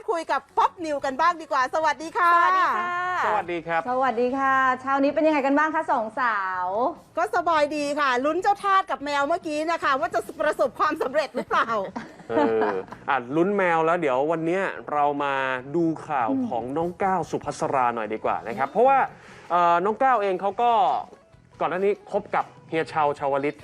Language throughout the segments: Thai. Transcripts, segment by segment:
ดคุยกับป๊อปนิวกันบ้างดีกว่า สวัสดีค่ะ สวัสดีค่ะ สวัสดีครับ สวัสดีค่ะ เช้านี้เป็นยังไงกันบ้างคะสองสาว ก็สบายดีค่ะ ลุ้นเจ้าทาสกับแมวเมื่อกี้นะคะ ว่าจะประสบความสำเร็จหรือเปล่า เอออะลุ้นแมวแล้วเดี๋ยววันเนี้ยเรามาดูข่าวของน้องก้าวสุภัสราหน่อยดีกว่านะครับ เพราะว่าเอ่อน้องก้าวเองเขาก็ก่อนหน้านี้คบกับ เฮียชาวชาวลิต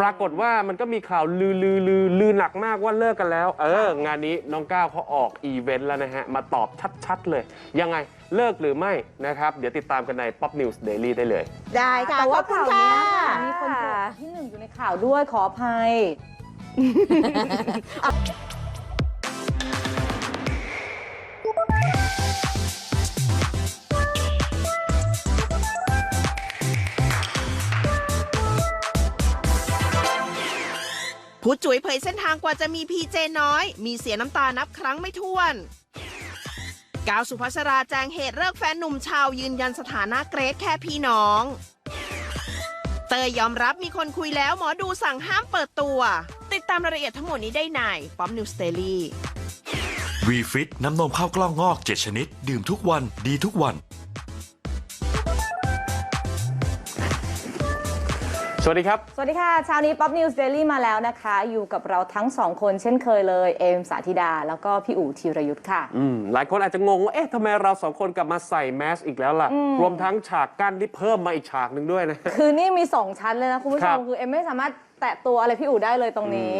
ปรากฏว่ามันก็มีข่าวลือลือลือลือหนักมากว่าเลิกกันแล้ว เออ งานนี้น้องก้าวเขาออกอีเวนต์แล้วนะฮะ มาตอบชัด ๆ เลย ยังไงเลิกหรือไม่นะครับ เดี๋ยวติดตามกันใน Pop News Daily ได้เลย ได้ค่ะแต่ขว่าอบคุณข่าวค่ะ เนี้ยค่ะมีคนโกรธที่หนึ่งอยู่ในข่าวด้วยขออภัย ผู้จุ๋ยเผยเส้นทางกว่าจะมีพีเจน้อย มีเสียน้ำตานับครั้งไม่ถ้วนกาวสุภาษราแจงเหตุเลิกแฟนหนุ่มชาวยืนยันสถานะเกรดแค่พี่น้อง เตยยอมรับมีคนคุยแล้วหมอดูสั่งห้ามเปิดตัว ติดตามรายละเอียดทั้งหมดนี้ได้ในป๊อปนิวสเตอรี่วีฟิตน้ำนมข้าวกล้องงอก 7 ชนิด ดื่มทุกวันดีทุกวัน สวัสดีครับ สวัสดีค่ะเช้านี้ Pop News Daily มาแล้วนะคะ อยู่กับเราทั้งสองคนเช่นเคยเลย เอมสาธิดา แล้วก็พี่อู๋ธีรยุทธ์ค่ะ อืมหลายคนอาจจะงงว่า เอ๊ะทำไมเราสองคนกลับมาใส่แมสอีกแล้วล่ะ รวมทั้งฉากกั้นที่เพิ่มมาอีกฉากหนึ่งด้วยนะ คือนี่มี 2 ชั้นเลยนะ คุณผู้ชครัม บ คือเอมไม่สามารถแตะตัวอะไรพี่อู๋ได้เลยตรงนี้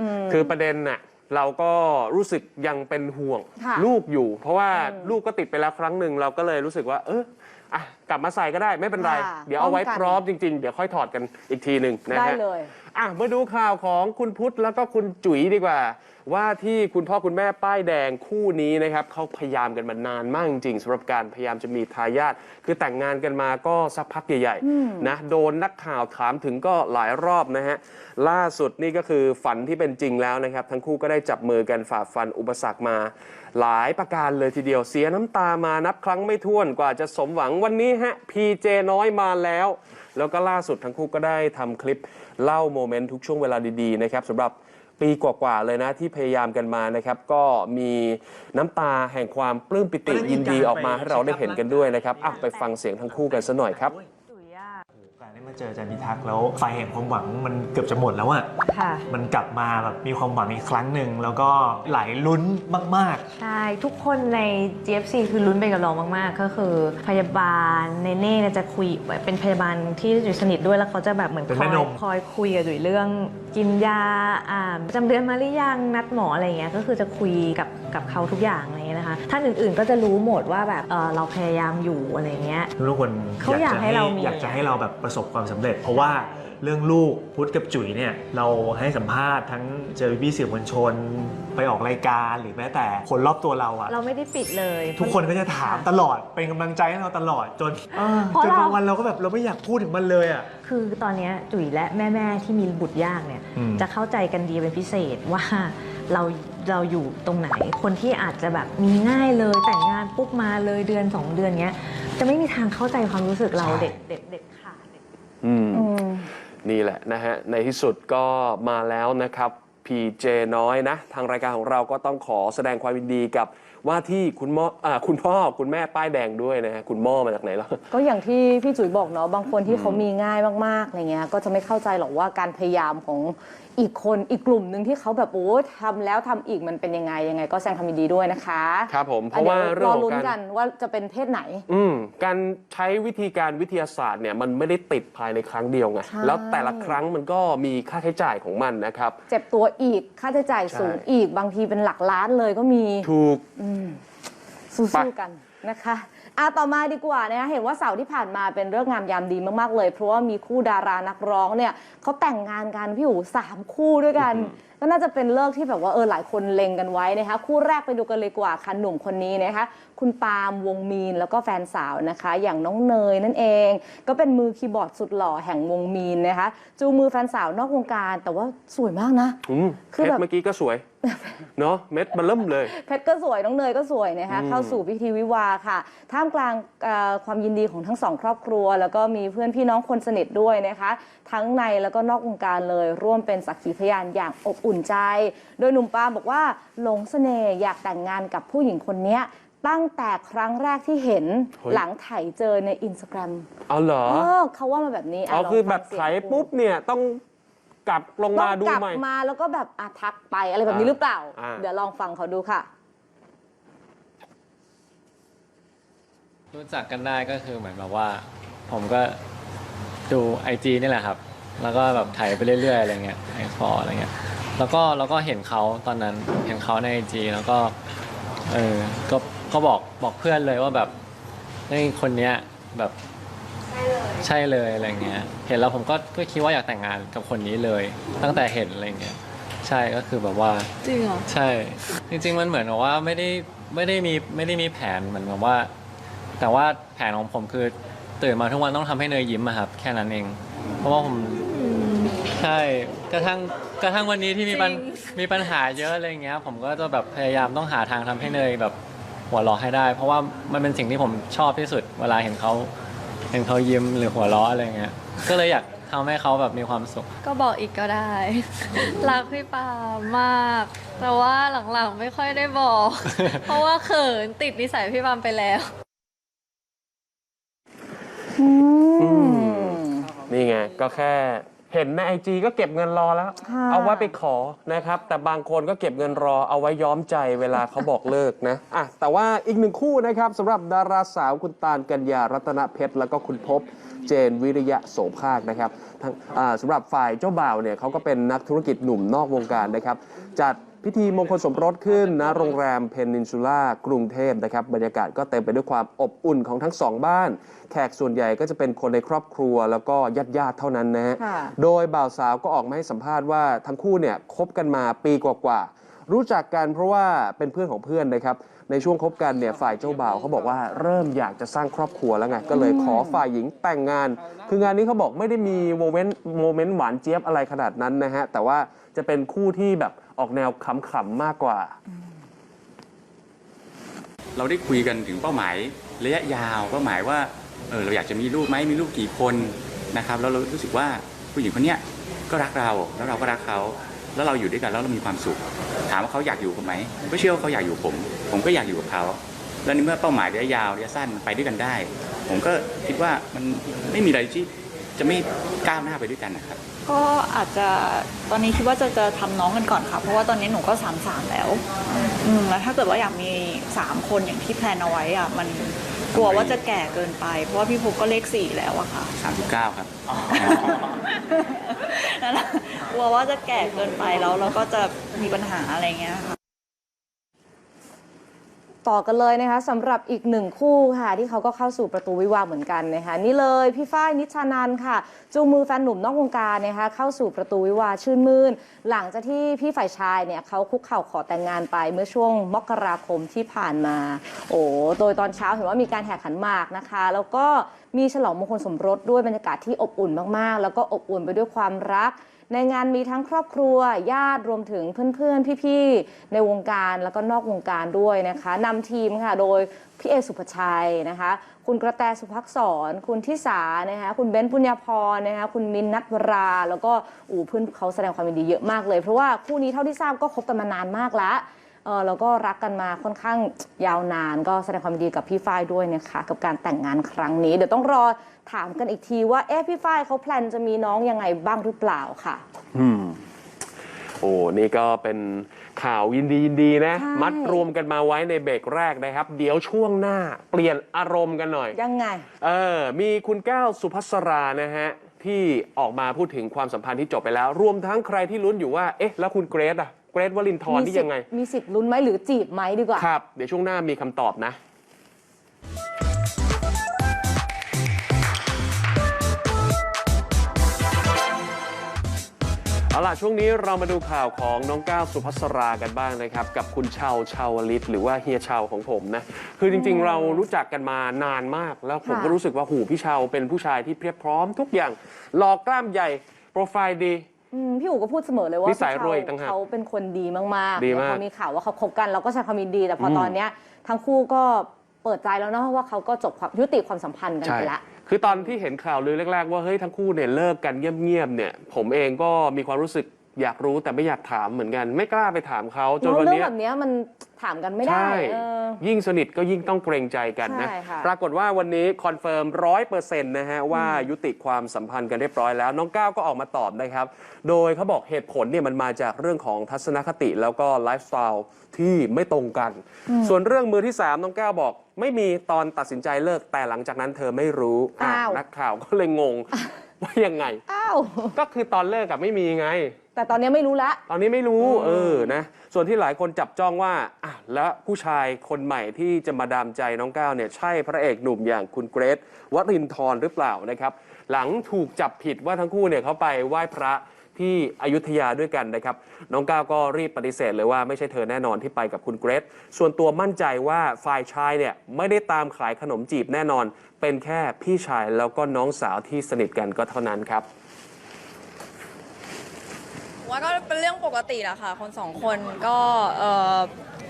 อืม คือประเด็นน่ะเราก็รู้สึกยังเป็นห่วงค่ะลูกอยู่ เพราะว่าลูกก็ติดไปแล้วครั้งหนึ่งเราก็เลยรู้สึกว่า เออ อะกลับมาใส่ก็ได้ไม่เป็นไร ค่ะเดี๋ยวเอาไว้ป้องกัน พร้อมจริง ๆ เดี๋ยวค่อยถอดกันอีกทีหนึ่งนะได้ฮะ เลย อะมาดูข่าวของคุณพุทธแล้วก็คุณจุ๋ยดีกว่า ว่าที่คุณพ่อคุณแม่ป้ายแดงคู่นี้นะครับเขาพยายามกันมานานมากจริงๆสำหรับการพยายามจะมีทายาทคือแต่งงานกันมาก็สักพักใหญ่ๆนะโดนนักข่าวถามถึงก็หลายรอบนะฮะล่าสุดนี่ก็คือฝันที่เป็นจริงแล้วนะครับ ทั้งคู่ก็ได้จับมือกันฝ่าฟันอุปสรรคมา หลายประการเลยทีเดียวเสียน้ำตามานับครั้งไม่ถ้วนกว่าจะสมหวังวันนี้ฮะพีเจน้อยมาแล้ว แล้วก็ล่าสุดทั้งคู่ก็ได้ทำคลิปเล่าโมเมนต์ทุกช่วงเวลาดีๆนะครับสำหรับ ปีกว่าๆเลยนะที่พยายามกันมานะครับ ก็มีน้ำตาแห่งความปลื้มปิติยินดีออกมาให้เราได้เห็นกันด้วยนะครับอะไปฟังเสียงทั้งคู่กันสัหน่อยครับการ ได้มาเจออาจารย์พิทักษ์แล้วไฟแห่งความหวังมันเกือบจะหมดแล้วอะค่ะ มันกลับมาแบบมีความหวังอีกครั้งหนึ่งแล้วก็ไหลลุ้นมาก ใช่ ทุกคนใน GFC คือลุ้นไปกับเรามาก ๆ ก็คือพยาบาลเนเน่เนี่ยจะคุยเป็นพยาบาลที่จุ๋ยสนิทด้วยแล้วเขาจะแบบเหมือนเป็นคแม่อยนม คอยคุยกับจุ๋ยเรื่องกินยาอ่าประจำเดือนมาหรือยังนัดหมออะไรเงี้ยก็คือจะคุยกับกับเขาทุกอย่างอะไรเงี้ยนะคะท่านอื่นๆก็จะรู้หมดว่าแบบเออเราพยายามอยู่อะไรเงี้ยๆทุกคนเขาอยากให้เรามี อยากจะให้เราแบบประสบความสำเร็จ เพราะว่าเรื่องลูกพุทธกับจุ๋ยเนี่ยเราให้สัมภาษณ์ทั้งเจอพี่ๆสื่อมวลชน ไปออกรายการหรือแม้แต่คนรอบตัวเราอะเราไม่ได้ปิดเลยทุกคนก็จะถามตลอดเป็นกำลังใจให้เราตลอดจนเพราะจนเรา บางวันเราก็แบบเราไม่อยากพูดถึงมันเลยอะ คือตอนเนี้ยจุ๋ยและแม่ ๆ ที่มีบุตรยากเนี่ย อืม จะเข้าใจกันดีเป็นพิเศษว่าเรา เราอยู่ตรงไหน คนที่อาจจะแบบมีง่ายเลยแต่งงานปุ๊บมาเลยเดือน 2 เดือนเงี้ย จะไม่มีทางเข้าใจความรู้สึกเราเด็กเด็กเด็กขาดเด็กอืม อืม นี่แหละนะฮะ ในที่สุดก็มาแล้วนะครับ พีเจน้อยนะ ทางรายการของเราก็ต้องขอแสดงความยินดีกับ ว่าที่คุณพ่ออ่าคุณพ่อคุณแม่ป้ายแดงด้วยนะฮะคุณหม่อมาจากไหนแล้วก็อย่างที่พี่จุ๋ยบอกเนาะบางคนที่เขามีง่ายมากๆอะไรเงี้ยก็จะไม่เข้าใจหรอกว่าการพยายามของอีกคนอีกกลุ่มหนึ่งที่เขาแบบโอ้ทำแล้วทำอีกมันเป็นยังไงยังไง ก็แสดงความยินดีด้วยนะคะครับผมเพราะว่าอ่เรื่ดี๋อยงรอขอลุ้นงกัการนว่าจะเป็นเพศไหน อืมการใช้วิธีการวิทยาศาสตร์เนี่ยมันไม่ได้ติดภายในครั้งเดียวไงใช่ แล้วแต่ละครั้งมันก็มีค่าใช้จ่ายของมันนะครับ เจ็บตัวอีกค่าใช้จ่ายสูงใช่ อีกบางทีเป็นหลักล้านเลยก็มี ถูกสู้ไปๆกันนะคะอะต่อมาดีกว่านะคะเห็นว่าเสาร์ที่ผ่านมาเป็นเรื่องงามยามดีมากๆเลย เพราะว่ามีคู่ดารานักร้องเนี่ยเขาแต่งงานกันพี่หูสามคู่ด้วยกัน ก็น่าจะเป็นเลิกที่แบบว่าเออหลายคนเล็งกันไว้นะคะคู่แรกไปดูกันเลยกว่าค่ะหนุ่มคนนี้นะคะคุณปาล์มวงมีนแล้วก็แฟนสาวนะคะ อย่างน้องเนยนั่นเอง ก็เป็นมือคีย์บอร์ดสุดหล่อแห่งวงมีนนะคะจูงมือแฟนสาวนอกวงการแต่ว่าสวยมากนะอืมคือเคสแบบเมื่อกี้ก็สวย เนาะเม็ดมันเริ่มเลย เพชรก็สวยน้องเนยก็สวยนะคะอืมเข้าสู่พิธีวิวาห์ค่ะ ท่ามกลางเอ่อความยินดีของทั้งสองครอบครัว แล้วก็มีเพื่อนพี่น้องคนสนิทด้วยนะคะ ทั้งในแล้วก็นอกวงการเลย ร่วมเป็นสักขีพยานอย่างอบอุ่นใจ โดยหนุ่มปาล์มบอกว่าหลงเสน่ห์อยากแต่งงานกับผู้หญิงคนเนี้ยตั้งแต่ครั้งแรกที่เห็นเฮ้ย หลังถ่ายเจอในอินสตาแกรมเอาเหรอ เออเขาว่ามาแบบนี้ะอ๋อลงคือฟังแบบเสียงไถปุ๊บเนี่ยต้อง กลับลงต้มาองดูกลับใหม่ มาแล้วก็แบบอาทักไปอะไรแบบนี้หรือเปล่า อ่า เดี๋ยวลองฟังเขาดูค่ะ รู้จักกันได้ก็คือเหมือนแบบว่า ผมก็ดูไอจีนี่แหละครับ แล้วก็แบบถ่ายไปเรื่อยๆอะไรเงี้ยไอพออะไรเงี้ย แล้วก็เราก็เห็นเขาตอนนั้นเห็นเขาในไอจีแล้วก็เออก็ก็บอกบอกเพื่อนเลยว่าแบบไอ้คนเนี้ยแบบ ใช่เลยอะไรเงี้ย เห็นแล้วผมก็ก็คิดว่าอยากแต่งงานกับคนนี้เลย ตั้งแต่เห็นอะไรเงี้ย ใช่ก็คือแบบว่า จริงเหรอ ใช่ จริง ๆ มันเหมือนกับว่าไม่ได้ไม่ได้มีไม่ได้มีแผนเหมือนกับว่า แต่ว่าแผนของผมคือตื่นมาทุกวันต้องทำให้เนยยิ้มอะครับ แค่นั้นเอง เพราะว่าผมใช่กระทั่งกระทั่งวันนี้ที่มีปัญจริงมีปัญหาเยอะอะไรเงี้ย ผมก็จะแบบพยายามต้องหาทางทำให้เนยแบบหัวเราะให้ได้ เพราะว่ามันเป็นสิ่งที่ผมชอบที่สุด เวลาเห็นเขา เห็นเขายิ้มหรือหัวเราะอะไรเงี้ย ก็เลยอยากทำให้เขาแบบมีความสุข ก็บอกอีกก็ได้ รักพี่ปาล์มมาก แต่ว่าหลังๆไม่ค่อยได้บอก เพราะว่าเขินติดนิสัยพี่ปาล์มไปแล้ว นี่ไงก็แค่ เห็นในไอจีก็เก็บเงินรอแล้ว ค่ะ เอาไว้ไปขอนะครับ แต่บางคนก็เก็บเงินรอเอาไว้ย้อมใจเวลาเขาบอกเลิกนะอะแต่ว่าอีกหนึ่งคู่นะครับสำหรับดาราสาวคุณตาลกัญญารัตนเพชร แล้วก็คุณพบเจนวิริยะโสภาคนะครับทั้งอ่าสำหรับฝ่ายเจ้าบ่าวเนี่ยเขาก็เป็นนักธุรกิจหนุ่มนอกวงการนะครับจัด พิธีมงคลสมรสขึ้นณโรงแรมเพนินซูล่ากรุงเทพนะครับบรรยากาศก็เต็มไปด้วยความอบอุ่นของทั้งสองบ้าน แขกส่วนใหญ่ก็จะเป็นคนในครอบครัวแล้วก็ญาติญาติๆเท่านั้นนะฮะค่ะโดยบ่าวสาวก็ออกมาให้สัมภาษณ์ว่าทั้งคู่เนี่ยคบกันมาปีกว่าๆรู้จักกันเพราะว่าเป็นเพื่อนของเพื่อนนะครับ ในช่วงคบกันเนี่ยฝ่ายเจ้าบ่าวเขาบอกว่าเริ่มอยากจะสร้างครอบครัวแล้วไงก็เลยขอฝ่ายหญิงแต่งงาน คืองานนี้เขาบอกไม่ได้มีโมเมนต์โมเมนต์หวานเจี๊ยบอะไรขนาดนั้นนะฮะแต่ว่าจะเป็นคู่ที่แบบออกแนวขำๆมากกว่า เราได้คุยกันถึงเป้าหมายระยะยาวเป้าหมายว่าเออเราอยากจะมีลูกไหมมีลูกกี่คนนะครับแล้วเรารู้สึกว่าผู้หญิงคนเนี้ยก็รักเราแล้วเราก็รักเขา แล้วเราอยู่ด้วยกันแล้วเรามีความสุข ถามว่าเขาอยากอยู่กับไหมผมก็เชื่อว่าเขาอยากอยู่ผม ผมก็อยากอยู่กับเขา แล้วในเมื่อเป้าหมายระยะยาวระยะสั้นไปด้วยกันได้ ผมก็คิดว่ามันไม่มีอะไรที่จะไม่ก้าวหน้าไปด้วยกันนะครับ ก็อาจจะตอนนี้คิดว่าจะจะทำน้องกันก่อนค่ะ เพราะว่าตอนนี้หนูก็สามสามแล้ว อืมแล้วถ้าเกิดว่าอยากมีสามคนอย่างที่แพลนเอาไว้อะมัน กลัวว่าจะแก่เกินไป เพราะว่าพี่ภูก็เลขสี่แล้วอะค่ะ 39 ครับ นั่นแหละกลัวว่าจะแก่เกินไปแล้วเราก็จะมีปัญหาอะไรเงี้ยค่ะ ต่อกันเลยนะคะสำหรับอีกหนึ่งคู่ค่ะ ที่เขาก็เข้าสู่ประตูวิวาเหมือนกันนะคะนี่เลยพี่ฝ้ายนิชานันค่ะ จูงมือแฟนหนุ่มนอกวงการนะคะเข้าสู่ประตูวิวาชื่นมื่น หลังจากที่พี่ฝ่ายชายเนี่ยเขาคุกเข่าขอแต่งงานไปเมื่อช่วงมกราคมที่ผ่านมา โอ้โดยตอนเช้าเห็นว่ามีการแห่ขันหมากนะคะ แล้วก็มีฉลองมงคลสมรสด้วยบรรยากาศที่อบอุ่นมากๆ แล้วก็อบอุ่นไปด้วยความรัก ในงานมีทั้งครอบครัวญาติรวมถึงเพื่อนๆ พี่ๆ ในวงการแล้วก็นอกวงการด้วยนะคะนำทีมค่ะโดยพี่เอสุภชัยนะคะ คุณกระแตสุภักษร คุณทิสานะคะคุณเบนซ์ปุญญาพรนะคะคุณมินนัทวรา แล้วก็อู่เพื่อนเขาแสดงความยินดีเยอะมากเลย เพราะว่าคู่นี้เท่าที่ทราบก็คบกันมานานมากแล้วเออแล้วก็รักกันมาค่อนข้างยาวนาน ก็แสดงความยินดีกับพี่ฝ้ายด้วยนะคะกับการแต่งงานครั้งนี้ เดี๋ยวต้องรอถามกันอีกทีว่าเอ๊ะพี่ฝ้ายเขาแพลนจะมีน้องยังไงบ้างหรือเปล่าค่ะ อืมโอ้นี่ก็เป็นข่าวยินดียินดีนะ ใช่ มัดรวมกันมาไว้ในเบรกแรกนะครับ เดี๋ยวช่วงหน้าเปลี่ยนอารมณ์กันหน่อย ยังไง เออ มีคุณก้าวสุภัสรานะฮะ ที่ออกมาพูดถึงความสัมพันธ์ที่จบไปแล้ว รวมทั้งใครที่ลุ้นอยู่ว่า เอ๊ะ แล้วคุณเกรซอะเกรซวลินทร์นี่ยังไง มีสิทธิ์ลุ้นไหมหรือจีบไหมดีกว่า ครับ เดี๋ยวช่วงหน้ามีคำตอบนะ เอาล่ะ ช่วงนี้เรามาดูข่าวของน้องก้าวสุภัสรากันบ้างนะครับ กับคุณเชาชาวลิต หรือว่าเฮียเชาของผมนะ คือจริงๆ เรารู้จักกันมานานมาก แล้วผมค่ะก็รู้สึกว่าหูพี่เชาเป็นผู้ชายที่เพียบพร้อมทุกอย่างหล่อกล้ามใหญ่ โปรไฟล์ดี อืมพี่อู๋ก็พูดเสมอเลยว่านิสัยพี่รวยอีกต่างหากเขาเป็นคนดีมากๆดีมาก พอมีข่าวว่าเขาคบกันเราก็แสดงความยินดี แต่พออมตอนเนี้ยทั้งคู่ก็เปิดใจแล้วเนาะว่าเขาก็จบความยุติความสัมพันธ์กันใช่ ไปละ คือตอนที่เห็นข่าวลือแรกๆว่าเฮ้ยทั้งคู่เนี่ยเลิกกันเงียบๆเนี่ยผมเองก็มีความรู้สึก อยากรู้แต่ไม่อยากถามเหมือนกัน ไม่กล้าไปถามเขาจนเนอะวันเรื่องเนี้ยแบบเนี้ยมันถามกันไม่ได้ใช่ เออ ยิ่งสนิทก็ยิ่งต้องเกรงใจกันนะ ใช่ค่ะ ปรากฏว่าวันนี้คอนเฟิร์มร้อยเปอร์เซ็นต์นะฮะว่ายุติความสัมพันธ์กันเรียบร้อยแล้ว น้องก้าวก็ออกมาตอบนะครับ โดยเขาบอกเหตุผลเนี่ยมันมาจากเรื่องของทัศนคติแล้วก็ไลฟ์สไตล์ที่ไม่ตรงกัน ส่วนเรื่องมือที่ 3 น้องก้าวบอก ไม่มีตอนตัดสินใจเลิกแต่หลังจากนั้นเธอไม่รู้อะอ้าว นักข่าวก็เลยงงว่ายังไง อ้าว ก็คือตอนเลิกกับไม่มีไง แต่ตอนเนี้ยไม่รู้ละ ตอนนี้ไม่รู้อืมเออนะส่วนที่หลายคนจับจ้องว่าอะแล้วผู้ชายคนใหม่ที่จะมาดามใจน้องก้าวเนี่ยใช่พระเอกหนุ่มอย่างคุณเกรซวรินทร์หรือเปล่านะครับ หลังถูกจับผิดว่าทั้งคู่เนี่ยเขาไปไหว้พระที่อยุธยาด้วยกันนะครับ น้องก้าวก็รีบปฏิเสธเลยว่าไม่ใช่เธอแน่นอนที่ไปกับคุณเกรซส่วนตัวมั่นใจว่าฝ่ายชายเนี่ยไม่ได้ตามขายขนมจีบแน่นอน เป็นแค่พี่ชายแล้วก็น้องสาวที่สนิทกันก็เท่านั้นครับ ว่าก็เป็นเรื่องปกติแหละค่ะ คนสองคนก็เออ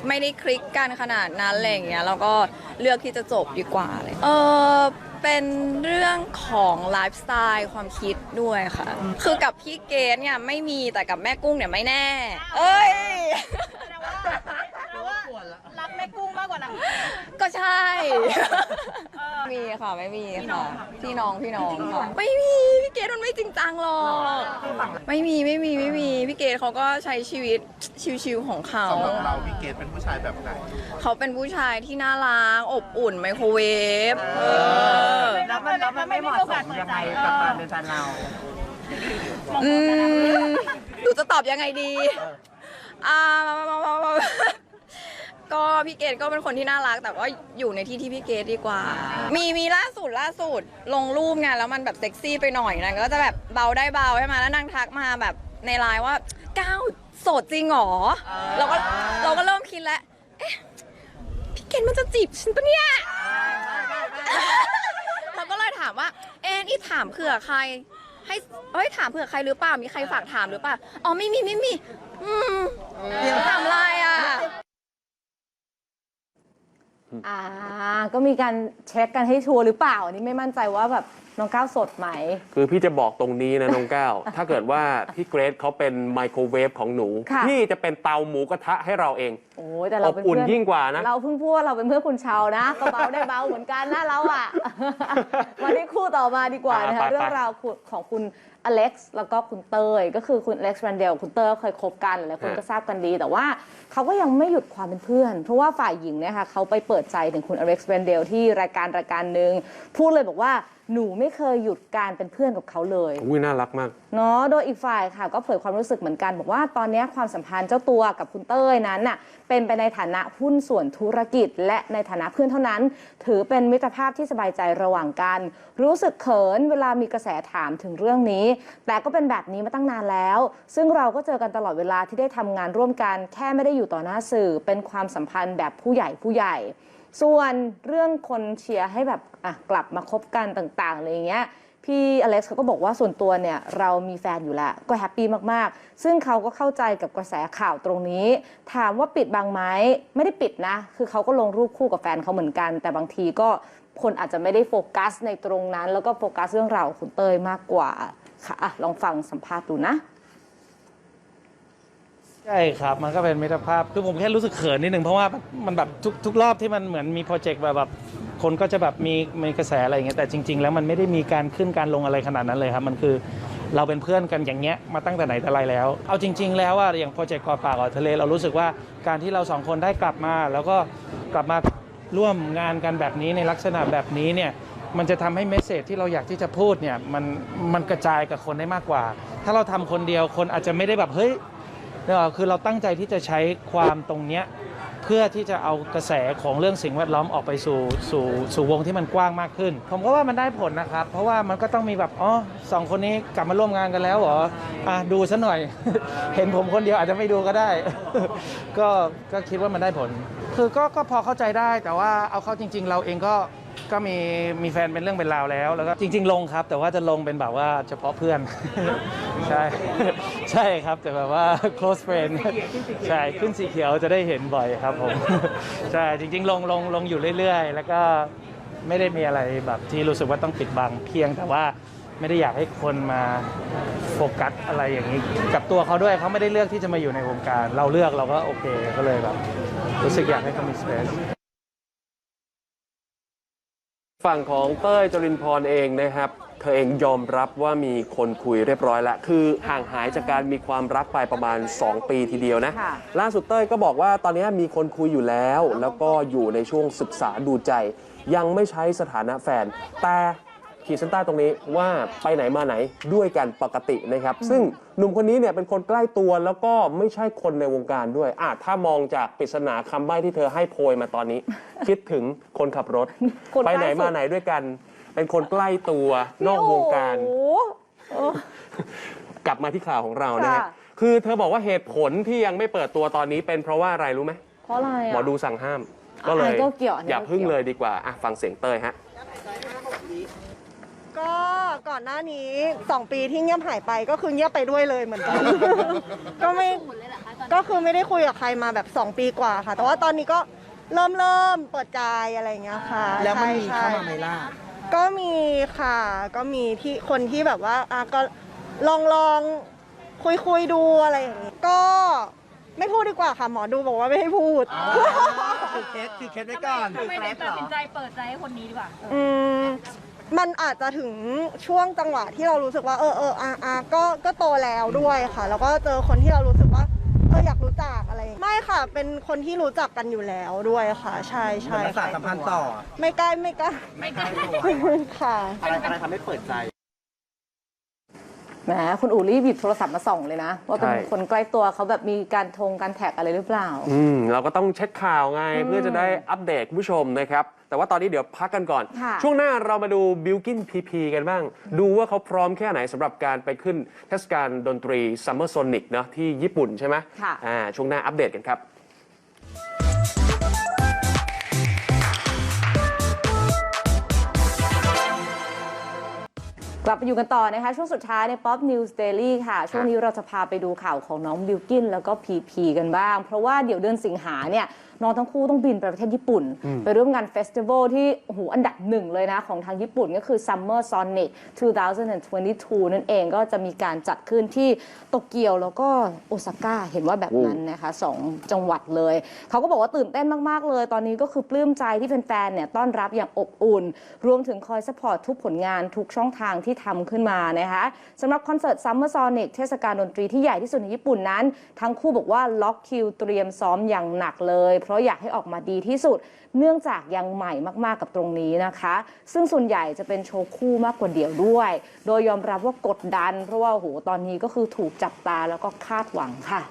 ไม่ได้คลิกกันขนาดนั้นอะไรอย่างเงี้ยแล้วก็เลือกที่จะจบดีกว่าเลยเออเป็นเรื่องของไลฟ์สไตล์ความคิดด้วยค่ะ คือกับพี่เกดเนี่ยไม่มีแต่กับแม่กุ้งเนี่ยไม่แน่ เอ้ย รักแม่กุ้งมากกว่านางก็ใช่มีค่ะไม่มีค่ะ พี่น้องพี่น้องค่ะไม่มีพี่เกดมันไม่จริงจังหรอกไม่มีไม่มีไม่มีพี่ เกดเขาก็ใช้ชีวิตชิวๆของเขา สำหรับเราพี่เกดเป็นผู้ชายแบบไหนเขาเป็นผู้ชายที่น่ารักอบอุ่นไมโครเวฟเออแล้วมันแล้วมันไม่เหมาะสมยังไงกับการเป็นแฟนเราอืมหนูจะตอบยังไงดีอ่าก็พี่เกดก็เป็นคนที่น่ารัก แต่ว่าอยู่ในที่ที่พี่เกดดีกว่า มีมีล่าสุดล่าสุดลงรูปไงแล้วมันแบบเซ็กซี่ไปหน่อยนางก็จะแบบเบาได้เบาใช่ไหมแล้วนางทักมาแบบ ในไลน์ว่าก้าวโสดจริงเหรอเราก็เราก็เริ่มคิดแล้วเอ๊ะพี่เกดมันจะจีบฉันปะเนี่ย เราก็เลยถามว่า เอ็นี่ถามเผื่อใคร ให้เอ้ยถามเผื่อใครหรือเปล่ามีใครฝากถามหรือเปล่าอ๋อไม่มีไม่มี อืมถามอะไรอะ อ่า ก็มีการเช็คกันให้ชัวร์หรือเปล่าอันนี้ไม่มั่นใจว่าแบบน้องก้าวสดไหม คือพี่จะบอกตรงนี้นะน้องก้าวถ้าเกิดว่าพี่เกรซเขาเป็นไมโครเวฟของหนู ค่ะ พี่จะเป็นเตาหมูกระทะให้เราเอง โอ้ยแต่เราเป็นอบอุ่นเพื่อนยิ่งกว่านะ เราเพิ่งพูดว่าเราเป็นเพื่อนคุณเชานะก็เบาได้เบาเหมือนกันนะเราอะ มาที่คู่ต่อมาดีกว่านะคะอ่าไปๆเรื่องราวของคุณ อเล็กซ์แล้วก็คุณเตยก็คือคุณอเล็กซ์แรนเดลคุณเตยเคยคบกันหลายคนก็ทราบกันดี แต่ว่าเขาก็ยังไม่หยุดความเป็นเพื่อน เพราะว่าฝ่ายหญิงเนี่ยค่ะเขาไปเปิดใจถึงคุณอเล็กซ์แรนเดลที่รายการรายการหนึ่งพูดเลยบอกว่า หนูไม่เคยหยุดการเป็นเพื่อนกับเขาเลยอุ้ยน่ารักมาก เนาะโดยอีกฝ่ายค่ะ ก็เผยความรู้สึกเหมือนกัน บอกว่าตอนนี้ความสัมพันธ์เจ้าตัวกับคุณเต้ยนั้นน่ะเป็นไปในฐานะหุ้นส่วนธุรกิจ และในฐานะเพื่อนเท่านั้น ถือเป็นมิตรภาพที่สบายใจระหว่างกัน รู้สึกเขินเวลามีกระแสถามถึงเรื่องนี้ แต่ก็เป็นแบบนี้มาตั้งนานแล้ว ซึ่งเราก็เจอกันตลอดเวลาที่ได้ทำงานร่วมกัน แค่ไม่ได้อยู่ต่อหน้าสื่อ เป็นความสัมพันธ์แบบผู้ใหญ่ผู้ใหญ่ ส่วนเรื่องคนเชียร์ให้แบบอะกลับมาคบกันต่างๆอะไรอย่างเงี้ยพี่อเล็กซ์เขาก็บอกว่าส่วนตัวเนี่ยเรามีแฟนอยู่แล้วก็แฮปปี้มากๆ ซึ่งเขาก็เข้าใจกับกระแสข่าวตรงนี้ ถามว่าปิดบังไหมไม่ได้ปิดนะ คือเขาก็ลงรูปคู่กับแฟนเขาเหมือนกัน แต่บางทีก็คนอาจจะไม่ได้โฟกัสในตรงนั้น แล้วก็โฟกัสเรื่องราวของคุณเตยมากกว่าค่ะลองฟังสัมภาษณ์ดูนะ ใช่ครับ มันก็เป็นมิตรภาพ คือผมแค่รู้สึกเขินนิดนึงเพราะว่ามันแบบทุกทุกรอบที่มันเหมือนมีโปรเจกต์แบบแบบคนก็จะแบบมีมีกระแสอะไรอย่างเงี้ยแต่จริง ๆ แล้วมันไม่ได้มีการขึ้นการลงอะไรขนาดนั้นเลยครับ มันคือเราเป็นเพื่อนกันอย่างเงี้ยมาตั้งแต่ไหนแต่ไรแล้ว เอาจริง ๆ แล้วว่าอย่างโปรเจกต์กอดปากกอดทะเล เรารู้สึกว่าการที่เราสองคนได้กลับมา แล้วก็กลับมาร่วมงานกันแบบนี้ในลักษณะแบบนี้เนี่ยมันจะทำให้เมสเซจที่เราอยากที่จะพูดเนี่ยมันมันกระจายกับคนได้มากกว่า ถ้าเราทำคนเดียวคนอาจจะไม่ได้แบบเฮ้ย เนี่ยคือเราตั้งใจที่จะใช้ความตรงเนี้ยเพื่อที่จะเอากระแสของเรื่องสิ่งแวดล้อมออกไปสู่สู่สู่วงที่มันกว้างมากขึ้น ผมก็ว่ามันได้ผลนะครับ เพราะว่ามันก็ต้องมีแบบอ๋อสองคนนี้กลับมาร่วมงานกันแล้วเหรออะดูซะหน่อย เห็นผมคนเดียวอาจจะไม่ดูก็ได้ ก็ก็คิดว่ามันได้ผล คือก็ก็พอเข้าใจได้แต่ว่าเอาเข้าจริง ๆ เราเองก็ก็มีมีแฟนเป็นเรื่องเป็นราวแล้ว แล้วก็จริง ๆ ลงครับ แต่ว่าจะลงเป็นแบบว่าเฉพาะเพื่อน ใช่ ใช่ครับแต่แบบว่า close friend ใช่ขึ้นสีเขียวจะได้เห็นบ่อยครับผม ใช่จริง ๆ ลงลงลงอยู่เรื่อยๆ แล้วก็ไม่ได้มีอะไรแบบที่รู้สึกว่าต้องปิดบังเพียงแต่ว่าไม่ได้อยากให้คนมาโฟกัสอะไรอย่างนี้ กับตัวเขาด้วยเขาไม่ได้เลือกที่จะมาอยู่ในวงการ เราเลือกเราก็โอเคก็เลยแบบรู้สึกอยากให้เขามี space ฝั่งของเต้ยจรินพรเองนะครับ เธอเองยอมรับว่ามีคนคุยเรียบร้อยแล้ว คือห่างหายจากการมีความรักไปประมาณ 2 ปีทีเดียวนะค่ะล่าสุดเต้ยก็บอกว่าตอนนี้มีคนคุยอยู่แล้ว แล้วก็อยู่ในช่วงศึกษาดูใจ ยังไม่ใช้สถานะแฟน แต่ ขีดเส้นใต้ตรงนี้ว่าไปไหนมาไหนด้วยกันปกตินะครับ ซึ่งหนุ่มคนนี้เนี่ยเป็นคนใกล้ตัวแล้วก็ไม่ใช่คนในวงการด้วยอะถ้ามองจากปริศนาคำใบ้ที่เธอให้โพยมาตอนนี้ คิดถึงคนขับรถ คนใกไปล้ไหนสุดมาไหนด้วยกัน เป็นคนใกล้ตัวนอกวงการ โอ้โห กลับมาที่ข่าวของเรานะฮะค่ะ คือเธอบอกว่าเหตุผลที่ยังไม่เปิดตัวตอนนี้เป็นเพราะว่าอะไรรู้ไหมเพราะอะไรหมออะดูสั่งห้าม ก็เลยอันนี้ก็เกี่ยวอันนี้อย่าก็พึ่งเกี่ยว เลยดีกว่าอะฟังเสียงเต้ยฮะ ก็ก่อนหน้านี้ 2 ปีที่เงียบหายไปก็คือเงียบไปด้วยเลยเหมือนกัน ก็ไม่ก็คือไม่ได้คุยกับใครมาแบบ 2 ปีกว่าค่ะ แต่ว่าตอนนี้ก็เริ่มเริ่มเปิดใจอะไรอย่างเงี้ยค่ะแล้วมันมีใช่เข้ามาใช่ไหมล่ะก็มีค่ะ ก็มีที่คนที่แบบว่าอะก็ลองลองคุยคุยดูอะไรอย่างงี้ก็ไม่พูดดีกว่าค่ะ หมอดูบอกว่าไม่ให้พูด คือเคสคือเคสไว้ก่อน ทำไมถึงตัดสินใจเปิดใจให้คนนี้ดีกว่า อืม มันอาจจะถึงช่วงจังหวะที่เรารู้สึกว่า เออเอออะอะก็ก็โตแล้วด้วยค่ะ แล้วก็เจอคนที่เรารู้สึกว่าเอออยากรู้จักอะไรอย่างเงี้ยไม่ค่ะ เป็นคนที่รู้จักกันอยู่แล้วด้วยค่ะ ใช่ใช่รักษาสัมพันธ์ต่อ ไม่ใกล้ไม่ใกล้ไม่ใกล้ตัวค่ะ อะไรอะไรทำให้เปิดใจแหมคุณอู๋รีบหยิบโทรศัพท์มาส่องเลยนะ ว่าเป็นใช่คนใกล้ตัวเขาแบบมีการทงการแท็กอะไรหรือเปล่า อืมเราก็ต้องเช็คข่าวไงอืมเพื่อจะได้อัปเดตคุณผู้ชมนะครับ แต่ว่าตอนนี้เดี๋ยวพักกันก่อน ค่ะ ช่วงหน้าเรามาดูบิลกินพีพีกันบ้าง ดูว่าเขาพร้อมแค่ไหนสำหรับการไปขึ้นเทศกาลดนตรี Summer Sonic เนอะที่ญี่ปุ่นใช่ไหมค่ะ อ่าช่วงหน้าอัปเดตกันครับ กลับไปอยู่กันต่อนะคะ ช่วงสุดท้ายใน Pop News Daily ค่ะ ช่วงนี้เราจะพาไปดูข่าวของน้องบิลกินแล้วก็พีพีกันบ้าง เพราะว่าเดี๋ยวเดือนสิงหาเนี่ย น้องทั้งคู่ต้องบินไปประเทศญี่ปุ่นอืมไปร่วมงานเฟสติวัลที่โอ้โหอันดับหนึ่งเลยนะ ของทางญี่ปุ่นก็คือ Summer Sonic 2022 นั่นเองก็จะมีการจัดขึ้นที่โตเกียวแล้วก็โอซาก้าเห็นว่าแบบนั้นนะคะสองจังหวัดเลย เขาก็บอกว่าตื่นเต้นมาก ๆ เลย ตอนนี้ก็คือปลื้มใจที่แฟนๆเนี่ยต้อนรับอย่างอบอุ่น รวมถึงคอยสปอร์ตทุกผลงานทุกช่องทางที่ทำขึ้นมานะคะสำหรับคอนเสิร์ต Summer Sonic เทศกาลดนตรีที่ใหญ่ที่สุดในญี่ปุ่นนั้น ทั้งคู่บอกว่าล็อกคิวเตรียมซ้อมอย่างหนักเลยเพราะอยากให้ออกมาดีที่สุด เนื่องจากยังใหม่มากๆกับตรงนี้นะคะ ซึ่งส่วนใหญ่จะเป็นโชว์คู่มากกว่าเดี่ยวด้วย โดยยอมรับว่ากดดัน เพราะว่าโอ้โหตอนนี้ก็คือถูกจับตาแล้วก็คาดหวังค่ะ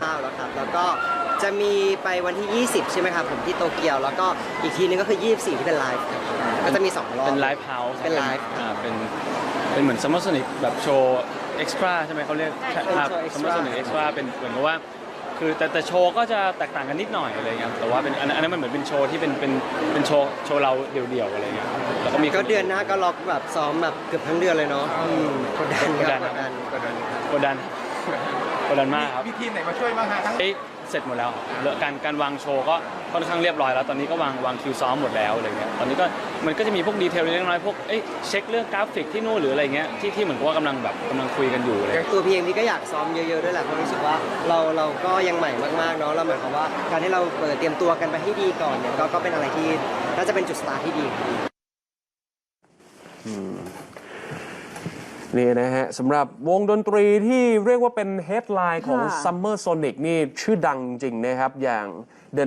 ข้าวแล้วครับแล้วก็จะมีไปวันที่ 20 ใช่ไหมครับผมที่โตเกียว แล้วก็อีกทีนึงก็คือ 24 ที่เป็นไลฟ์ครับก็จะมี 2 รอบ เป็นไลฟ์เฮาส์เป็นไลฟ์อ่าเป็น เป็นเหมือนซัมเมอร์โซนิกแบบโชว์เอ็กซ์ตร้าใช่ไหมเขาเรียกใช่เป็นโชว์ซัมเมอร์โซนิกเอ็กซ์ตร้าเป็นเหมือนกับว่า คือแต่แต่โชว์ก็จะแตกต่างกันนิดหน่อยอะไรเงี้ยแต่ว่าเป็นอันอันนั้นมันเหมือนเป็นโชว์ที่เป็นเป็นเป็นโชว์โชว์เราเดี่ยวๆอะไรเงี้ยแล้วก็มีก็เดือนหน้าก็ล็อกแบบซ้อมแบบเกือบทั้งเดือนเลยเนาะอืมกดดันกดดันกดดันกดดันกดดันกดดันมากครับ มีทีมไหนมาช่วยบ้างฮะทั้งเอ้ยเสร็จหมดแล้วเหลือการการวางโชว์ก็ค่อนข้างเรียบร้อยแล้ว ตอนนี้ก็วางวางคิวซ้อมหมดแล้วอะไรเงี้ย ตอนนี้ก็ มันก็จะมีพวกดีเทลเล็กน้อยพวกเอ้ยเช็คเรื่องกราฟิกที่นู่นหรืออะไรเงี้ยที่ที่เหมือนกับว่ากำลังแบบกำลังคุยกันอยู่อะไรอเงี้ย่ายงตัวพี่เองพี่ก็อยากซ้อมเยอะๆด้วยแหละเพราะรู้สึกว่าเราเราก็ยังใหม่มากๆเนาะเราหมายความว่า การที่เราเปิดเตรียมตัวกันไปให้ดีก่อนเนี่ยก็ก็เป็นอะไรที่น่าจะเป็นจุดสตาร์ทที่ดีนี่นะฮะสำหรับวงดนตรีที่เรียกว่าเป็นเฮดไลน์ของค่ะ Summer Sonic นี่ชื่อดังจริงนะครับอย่าง The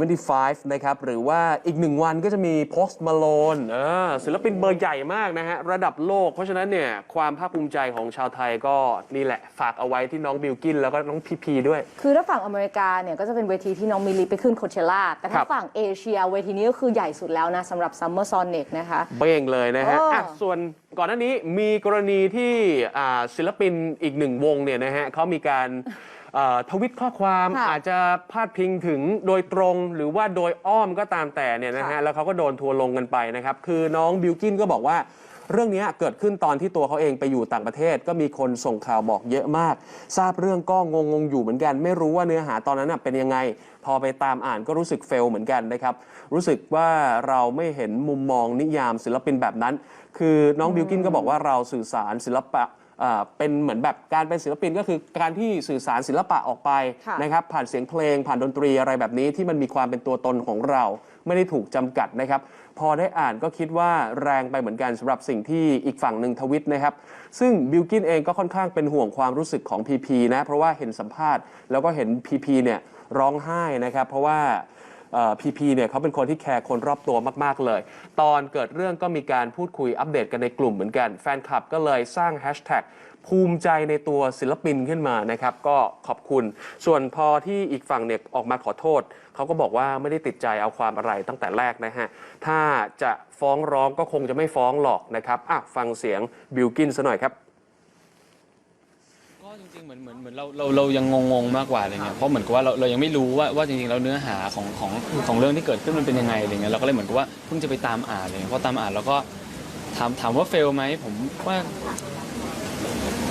1975 นะครับ หรือว่าอีกหนึ่งวันก็จะมี Post Malone เออศิลปินเบอร์ใหญ่มากนะฮะ ระดับโลก เพราะฉะนั้นเนี่ย ความภาคภูมิใจของชาวไทยก็นี่แหละ ฝากเอาไว้ที่น้องบิลกินแล้วก็น้องพีพีด้วย คือถ้าฝั่งอเมริกาเนี่ยก็จะเป็นเวทีที่น้องมิลลีไปขึ้นโคเชล่า แต่ครัถ้าบฝั่งเอเชียเวทีนี้ก็คือใหญ่สุดแล้วนะสำหรับ Summer Sonic นะคะ เบ้งเลยนะฮะเอออะส่วนก่อนหน้านี้มีกรณีที่อ่าศิลปินอีกหนึ่งวงเนี่ยนะฮะเขามีการ เอ่อทวิตข้อความค่ะอาจจะพาดพิงถึงโดยตรงหรือว่าโดยอ้อมก็ตามแต่เนี่ยนะฮะค่ะ แล้วเขาก็โดนทัวร์ลงกันไปนะครับ คือน้องบิลกินก็บอกว่า เรื่องนี้เกิดขึ้นตอนที่ตัวเขาเองไปอยู่ต่างประเทศ ก็มีคนส่งข่าวบอกเยอะมาก ทราบเรื่องก็งงงๆอยู่เหมือนกัน ไม่รู้ว่าเนื้อหาตอนนั้นนะเป็นยังไง พอไปตามอ่านก็รู้สึกเฟลเหมือนกันนะครับ รู้สึกว่าเราไม่เห็นมุมมองนิยามศิลปินแบบนั้น คือน้องบิลกินก็บอกว่าเราสื่อสารศิลปะอ่า เป็นเหมือนแบบการเป็นศิลปินก็คือการที่สื่อสารศิลปะออกไปค่ะนะครับผ่านเสียงเพลง ผ่านดนตรีอะไรแบบนี้ที่มันมีความเป็นตัวตนของเรา ไม่ได้ถูกจำกัดนะครับ พอได้อ่านก็คิดว่าแรงไปเหมือนกันสำหรับสิ่งที่อีกฝั่งหนึ่งทวิตนะครับ ซึ่งบิลกินเองก็ค่อนข้างเป็นห่วงความรู้สึกของพีพีนะเพราะว่าเห็นสัมภาษณ์แล้วก็เห็นพีพีเนี่ยร้องไห้นะครับ เพราะว่า พีพีเนี่ยเขาเป็นคนที่แคร์คนรอบตัวมาก ๆ เลย ตอนเกิดเรื่องก็มีการพูดคุยอัปเดตกันในกลุ่มเหมือนกัน แฟนคลับก็เลยสร้างแฮชแท็กภูมิใจในตัวศิลปินขึ้นมานะครับ ก็ขอบคุณ ส่วนพอที่อีกฝั่งเนี่ยออกมาขอโทษ เขาก็บอกว่าไม่ได้ติดใจเอาความอะไรตั้งแต่แรกนะฮะ ถ้าจะฟ้องร้องก็คงจะไม่ฟ้องหรอกนะครับอะฟังเสียงบิลกินซะหน่อยครับ ก็จริงๆเหมือนเหมือนเหมือนเราเราเรายังงงๆมากกว่าอะไรเงี้ยเพราะเหมือนกับว่าเราเรายังไม่รู้ว่าว่าจริงๆแล้วเนื้อหาของของของเรื่องที่เกิดขึ้นมันเป็นยังไงอะไรเงี้ยเราก็เลยเหมือนกับว่าเพิ่งจะไปตามอ่านเลยเพราะตามอ่านแล้วก็ถามถามว่าเฟลไหมผมว่า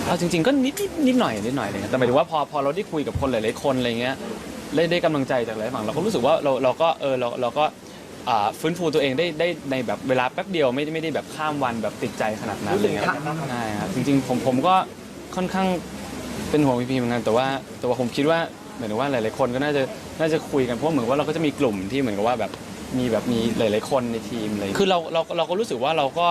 เอาจริงๆก็นิดนิดนิดหน่อยนิดหน่อยเลยแต่หมายถึงว่าพอพอเราได้คุยกับคนหลายๆคนอะไรเงี้ยได้ได้กำลังใจจากหลายฝั่งเราก็รู้สึกว่าเราเราก็เออเราเราก็อ่าฟื้นฟูตัวเองได้ได้ในแบบเวลาแป๊บเดียวไม่ได้ไม่ได้แบบข้ามวันแบบติดใจขนาดนั้นอะไรเงี้ยใช่ครับจริงๆผมผมก็ค่อนข้าง เป็นห่วงพีพีเหมือนกันแต่ว่าแต่ว่าผมคิดว่าเหมือนว่าหลาย ๆ คนก็น่าจะน่าจะคุยกันเพราะเหมือนว่าเราก็จะมีกลุ่มที่เหมือนกับว่าแบบมีแบบมีหลาย ๆ คนในทีมเลยคือเราเราเราก็รู้สึกว่าเราก็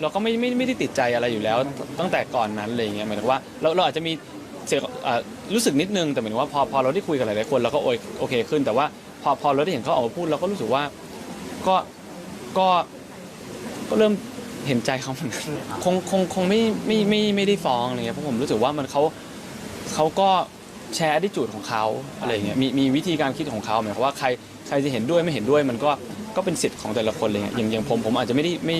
เราก็ไม่ไม่ไม่ได้ติดใจอะไรอยู่แล้ว ตั้งแต่ก่อนนั้นอะไรเงี้ยหมายถึงว่าเราเราอาจจะมีเสียอ่อรู้สึกนิดนึงแต่หมายถึงว่าพอพอเราได้คุยกับหลาย ๆ คนเราก็โอโอเคขึ้น แต่ว่าพอพอเราได้เห็นเขาออกมาพูดเราก็รู้สึกว่าก็ก็ก็เริ่มเห็นใจเขาเหมือนกันคงคงคงไม่ไม่ไม่ไม่ได้ฟ้องอะไรเงี้ยเพราะผมรู้สึกว่ามันเขา เขาก็แชร์อดิจูดของเขาอะไรเงี้ยมีมีวิธีการคิดของเขาหมายความว่าใครใครจะเห็นด้วยไม่เห็นด้วยมันก็ก็เป็นสิทธิ์ของแต่ละคนเลยอย่างอย่างผมผมอาจจะไม่ได้ไม่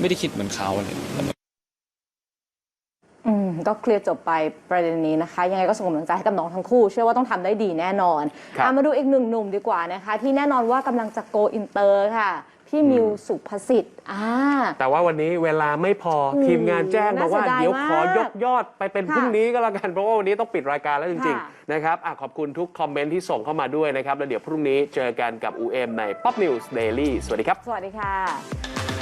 ไม่ได้คิดเหมือนเขาอะไรเงี้ย อืมก็เคลียร์จบไปประเด็นนี้นะคะ ยังไงก็ส่งกำลังใจให้กับน้องทั้งคู่ เชื่อว่าต้องทำได้ดีแน่นอนครับ อะมาดูอีกหนึ่งหนุ่มดีกว่านะคะ ที่แน่นอนว่ากำลังจะโกอินเตอร์ค่ะ พี่มิวสุภสิทธิ์อ่า แต่ว่าวันนี้เวลาไม่พออืมทีมงานแจ้งมาว่าน่าเสียดายเดี๋ยวขอมากยกยอดไปเป็นค่ะพรุ่งนี้ก็แล้วกัน เพราะว่าวันนี้ต้องปิดรายการแล้วจริง ค่ะ ๆ นะครับอะขอบคุณทุกคอมเมนต์ที่ส่งเข้ามาด้วยนะครับ แล้วเดี๋ยวพรุ่งนี้เจอกันกับ UM ใน Pop News Daily สวัสดีครับ สวัสดีค่ะ